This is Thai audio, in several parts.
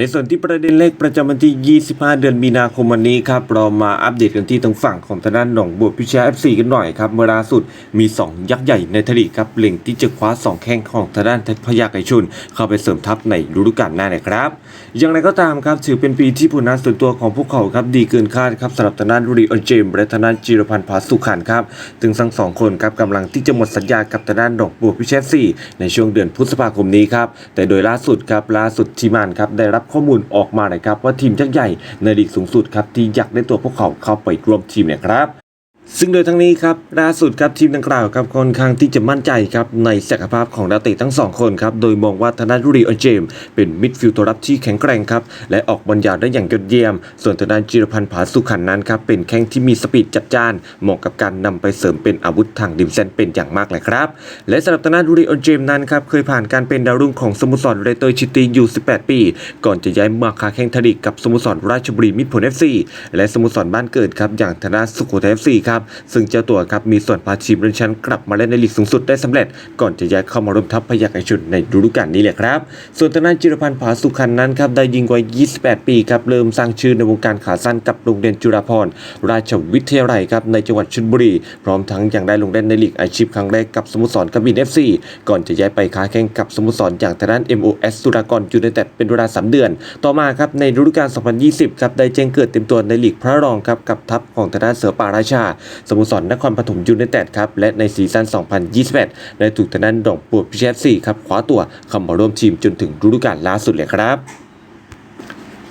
ในส่วนที่ประเด็นเลขประจำวันที่ 25 เดือนมีนาคมวันนี้ครับเรามาอัปเดตกันที่ทางฝั่งของทางด้านหนองบัวพิชยา FC กันหน่อยครับเมื่อล่าสุดมี 2 ยักษ์ใหญ่ในทลีกครับเล็งที่จะคว้า 2 แข้งของทางด้านพยาไกชุน เข้าไปเสริมทัพในฤดูกาลหน้านะครับอย่างไรก็ตามครับถือเป็นปีที่ผลงานส่วนตัวของพวกเขาครับดีเกินคาดครับสำหรับทางด้านรีออนเจมและทางด้านจิรพันธ์ผาสุขันครับถึงทั้งสองคนครับกำลังที่จะหมดสัญญากับทางด้านดอกบัวพิเชษซีในช่วงเดือนพฤษภาคมนี้ครับแต่โดยล่าสุดครับล่าสุดทีมานครับได้รับข้อมูลออกมานะครับว่าทีมยักษ์ใหญ่ในลีกสูงสุดครับที่อยากได้ตัวพวกเขาเข้าไปร่วมทีมเนี่ยครับ ซึ่งโดยทั้งนี้ครับล่าสุดครับทีมดังกล่าวครับค่อนข้างที่จะมั่นใจครับในศักยภาพของดาวเตะทั้งสองคนครับโดยมองว่าทาด้านรูรีออนเจม เป็นมิดฟิลด์ตัวรับที่แข็งแกร่งครับและออกบอลยาวได้อย่างยอดเยี่ยม ส่วนทางด้าจิรพันธ์ผาสุขันนั้นครับเป็นแข้งที่มีสปีดจัดจ้านเหมาะกับการนำไปเสริมเป็นอาวุธทางดิมเซนเป็นอย่างมากเลยครับ และสำหรับทาด้านรูรีออนเจมนั้นครับเคยผ่านการเป็นดาวรุ่งของสโมสรเรเตอร์ชิตีอยู่ 18 ปี ก่อนจะย้ายมาค้าแข่งทลีกกับสโมสรราชบุรีมิตรผล FC และสโมสรบ้านเกิดครับอย่างทางด้าสุโขทัย FC ครับซึ่งเจ้าตัวครับมีส่วนพาทีมเรือนชั้นกลับมาเล่นในลีกสูงสุดได้สำเร็จ ก่อนจะย้ายเข้ามาร่วมทัพพยัคฆ์ไอชุนในฤดูกาลนี้แหละครับ ส่วนทางด้านจิรพันธ์ผาสุขันนั้นครับได้ยิงวัย 28 ปีครับเริ่มสร้างชื่อในวงการขาสั้นกับโรงเรียนจุฬาภรณ์ราชวิทยาลัยครับในจังหวัดชลบุรี พร้อมทั้งยังได้ลงเล่นในลีกอาชีพครั้งแรกกับสโมสรกบิน FC ก่อนจะย้ายไปค้าแข่งกับสโมสรอย่างทางด้าน MOS สุรากรยูไนเต็ดเป็นเวลา 3 เดือน ต่อมาครับในฤดูกาล 2020 ครับได้แจ้งเกิดเต็มตัวในลีกพระรองครับกับทัพของทางด้านเสือป่าราชาสโมสรนครปฐมยูไนเต็ดครับและในซีซั่น 2021 ได้ถูกทางด้านดอกปวดพิเชษซีครับคว้าตัวเข้ามาร่วมทีมจนถึงฤดูกาลล่าสุดเลยครับ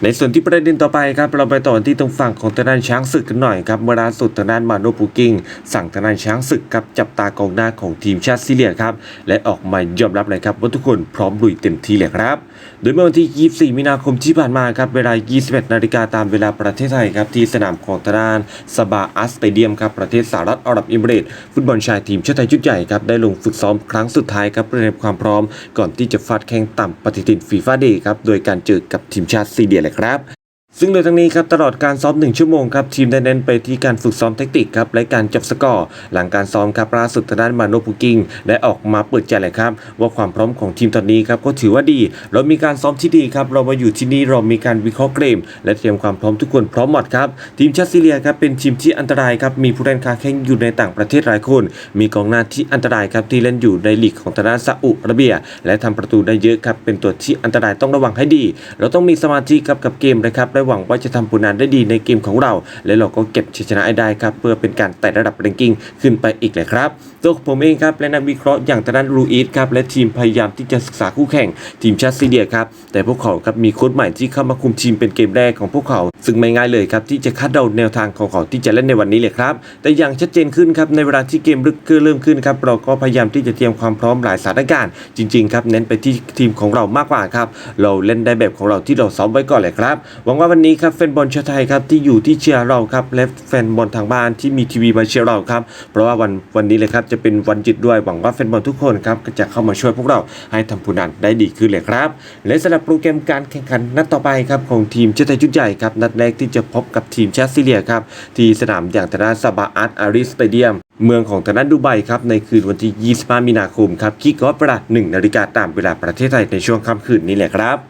ในส่วนที่ประเด็นต่อไปครับเราไปต่อที่ตรงฝั่งของทางด้านช้างศึกกันหน่อยครับเมื่อล่าสุดทางด้านมาโนปูกิงสั่งทางด้านช้างศึกครับจับตากองหน้าของทีมชาติซีเรียครับและออกมายอมรับเลยครับว่าทุกคนพร้อมลุยเต็มที่เลยครับ โดยเมื่อวันที่ 24 มีนาคมที่ผ่านมาครับเวลา 21 นาฬิกาตามเวลาประเทศไทยครับที่สนามของทางด้านสบาอัสเตเดียมครับประเทศสหรัฐอาหรับเอมิเรตฟุตบอลชายทีมชาติไทยชุดใหญ่ครับได้ลงฝึกซ้อมครั้งสุดท้ายครับเพื่อเตรียมความพร้อม ก่อนที่จะฟาดแข่งต่ำปฏิทินฟีฟ่าเดย์ครับโดยการเจอกับทีมชาติซีเรียเลยครับ ซึ่งโดยทั้งนี้ครับตลอดการซ้อม 1 ชั่วโมงครับทีมได้เน้นไปที่การฝึกซ้อมเทคนิคครับและการจับสกอร์ หลังการซ้อมครับล่าสุดทางด้านมาโนพุกิงได้ออกมาเปิดใจเลยครับว่าความพร้อมของทีมตอนนี้ครับก็ถือว่าดี เรามีการซ้อมที่ดีครับเรามาอยู่ที่นี่เรามีการวิเคราะห์เกม และเตรียมความพร้อมทุกคนพร้อมหมดครับทีมชาติซีเรียครับเป็นทีมที่อันตรายครับมีผู้เล่นค้าแข่งอยู่ในต่างประเทศหลายคน มีกองหน้าที่อันตรายครับที่เล่นอยู่ในลีกของทางด้านซาอุอาระเบีย และทำประตูได้เยอะครับเป็นตัวที่อันตรายต้องระวังให้ดี เราต้องมีสมาธิครับกับเกมนะครับและหวังว่าจะทำผลงานได้ดีในเกมของเรา และเราก็เก็บชัยชนะได้ครับเพื่อเป็นการไต่ระดับแรงกิ้งขึ้นไปอีกเลยครับตัวผมเองครับและนักวิเคราะห์อย่างทางด้านรูอีสครับและทีมพยายามที่จะศึกษาคู่แข่งทีมชาติซีเรียครับแต่พวกเขาครับมีโค้ชใหม่ที่เข้ามาคุมทีมเป็นเกมแรกของพวกเขา ซึ่งไม่ง่ายเลยครับที่จะคาดเดาแนวทางของเขาที่จะเล่นในวันนี้เลยครับแต่อย่างชัดเจนขึ้นครับในเวลาที่เกมลึกเริ่มขึ้นครับเราก็พยายามที่จะเตรียมความพร้อมหลายสถานการณ์จริงๆครับเน้นไปที่ทีมของเรามากกว่าครับเราเล่นได้แบบของเราที่เราซ้อมไว้ก่อนเลยครับหวังว่าวันนี้ครับแฟนบอลชาวไทยครับที่อยู่ที่เชียร์เราครับและแฟนบอลทางบ้านที่มีทีวีมาเชียร์เราครับเพราะว่าวันวันนี้เลยครับจะเป็นวันหยุดด้วยหวังว่าแฟนบอลทุกคนครับก็จะเข้ามาช่วยพวกเราให้ทำผลงานได้ดีขึ้นเลยครับและสำหรับโปรแกรมการแข่งขันนัดต่อไปครับของทีมชาติไทยชุดใหญ่ครับนัดแรกที่จะพบกับทีมชาติซีเรียครับที่สนามอย่างทางด้านซาบาอาร์ตอารีสเตเดียมเมืองของทางด้านดูไบครับในคืนวันที่ 25 มีนาคมครับคิกออฟเวลา1นาฬิกาตามเวลาประเทศไทยในช่วงค่ำคืนนี้แหละครับ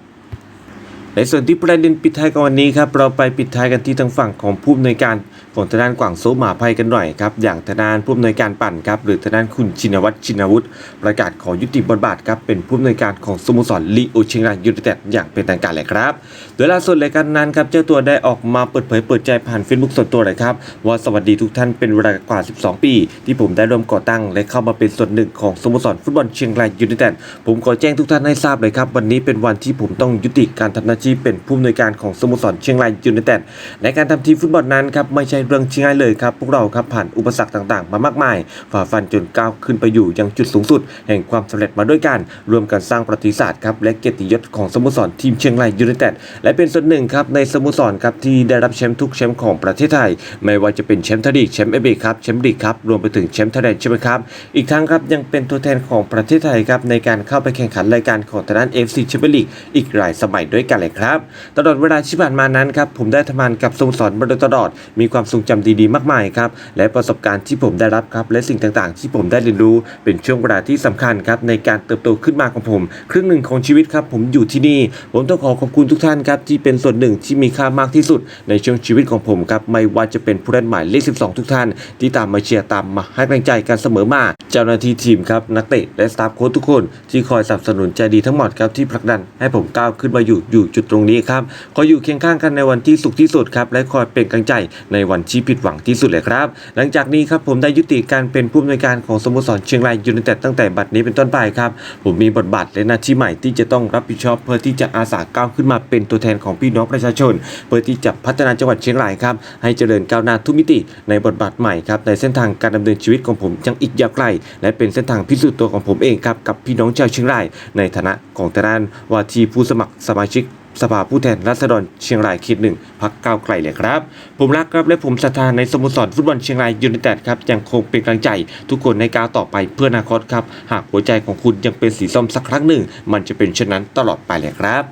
ในส่วนที่ประเด็นปิดท้ายกันวันนี้ครับเราไปปิดท้ายกันที่ทางฝั่งของผู้อำนวยการของทางด้านกว่างโซหมาไพกันหน่อยครับอย่างทางด้านผู้อำนวยการปั่นครับหรือทางด้านคุณชินวัตรชินวุฒิประกาศขอยุติบทบาทครับเป็นผู้อำนวยการของสโมสรลีโอเชียงรายยูไนเต็ดอย่างเป็นทางการเลยครับโดยล่าสุดรายการนั้นครับเจ้าตัวได้ออกมาเปิดเผยเปิดใจผ่านเฟซบุ๊กส่วนตัวเลยครับว่าสวัสดีทุกท่านเป็นเวลากว่า 12 ปี ที่ผมได้ร่วมก่อตั้ง และเข้ามาเป็นส่วนหนึ่งของสโมสรฟุตบอลเชียงรายยูไนเต็ดผมขอแจ้งทุกท่านให้ทราบเลยครับวันนี้เป็นวันที่ผมต้องยุติการทำหน้าที่เป็นผู้อำนวยการของสโมสรเชียงรายยูไนเต็ดในการทำทีมฟุตบอลนั้นครับไม่ใช่เรื่องง่ายเลยครับพวกเราครับผ่านอุปสรรคต่างๆ มามากมาย ฝ่าฟันจนก้าวขึ้นไปอยู่ยังจุดสูงสุด แห่งความสำเร็จมาด้วยกันรวมกันสร้างประวัติศาสตร์ครับและเกียรติยศของสโมสรทีมเชียงรายยูไนเต็ดและเป็นส่วนหนึ่งครับในสโมสรครับที่ได้รับแชมป์ทุกแชมป์ของประเทศไทย ไม่ว่าจะเป็นแชมป์ทลีกแชมป์เอเบครับแชมป์ลีกครับรวมไปถึงแชมป์ไทยแลนด์ใช่ไหมครับอีกทั้งครับยังเป็นตัวแทนของประเทศไทยครับในการเข้าไปแข่งขันรายการของทางด้าน FC แชมเปี้ยนลีกอีกหลายสมัยด้วยกันเลยเลยครับ ตลอดเวลาที่ผ่านมานั้นครับผมได้ทำงานกับสโมสรมาโดยตลอด มีความทรงจำดีๆ มากมายครับและประสบการณ์ที่ผมได้รับครับและสิ่งต่างๆ ที่ผมได้เรียนรู้เป็นช่วงเวลาที่สำคัญครับในการเติบโตขึ้นมาของผม ครึ่งหนึ่งของชีวิตครับผมอยู่ที่นี่ ผมต้องขอขอบคุณทุกท่านครับที่เป็นส่วนหนึ่งที่มีค่ามากที่สุด ในช่วงชีวิตของผมครับไม่ว่าจะเป็นผู้เล่นหมายเลข 12 ทุกท่าน ที่ตามมาเชียร์ตามมาให้กำลังใจกันเสมอมา เจ้าหน้าที่ทีมครับนักเตะและสตาฟโค้ชทุกคนที่คอยสนับสนุนใจดีทั้งหมดครับที่ผลักดันให้ผมก้าวขึ้นมาอยู่อยู่จุดตรงนี้ครับขออยู่เคียงข้างกันในวันที่สุขที่สุดครับและคอยเป็นกำลังใจในวันที่ผิดหวังที่สุดเลยครับ หลังจากนี้ครับผมได้ยุติการเป็นผู้อำนวยการของสโมสรเชียงรายยูไนเต็ดตั้งแต่บัดนี้เป็นต้นไปครับผมมีบทบาทและหน้าที่ใหม่ที่จะต้องรับผิดชอบ เพื่อที่จะอาสาก้าวขึ้นมาเป็นตัวแทนของพี่น้องประชาชน เพื่อที่จะพัฒนาจังหวัดเชียงรายครับให้เจริญก้าวหน้าทุกมิติ ในบทบาทใหม่ครับในเส้นทางการดำเนินชีวิตของผมยังอีกยาวไกล และเป็นเส้นทางพิสูจน์ตัวของผมเองครับกับพี่น้องชาวเชียงรายในฐานะของทางด้านว่าที่ผู้สมัครสมาชิกสภาผู้แทนราษฎรเชียงรายเขตหนึ่งพักก้าวไกลเลยครับ ผมรักครับและผมศรัทธาในสโมสรฟุตบอลเชียงรายยูไนเต็ดครับยังคงเป็นกำลังใจทุกคนในกาวต่อไปเพื่ออนาคตครับ หากหัวใจของคุณยังเป็นสีส้มสักครั้งหนึ่ง มันจะเป็นเช่นนั้นตลอดไปเลยครับ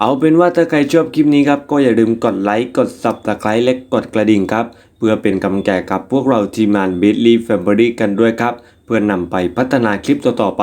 เอาเป็นว่าถ้าใครชอบคลิปนี้ครับก็อย่าลืมกดไลค์กด subscribe และกดกระดิ่งครับ เพื่อเป็นกำลังใจกับพวกเราทีมงาน b i t l y Family กันด้วยครับ เพื่อนำไปพัฒนาคลิปต่อๆไป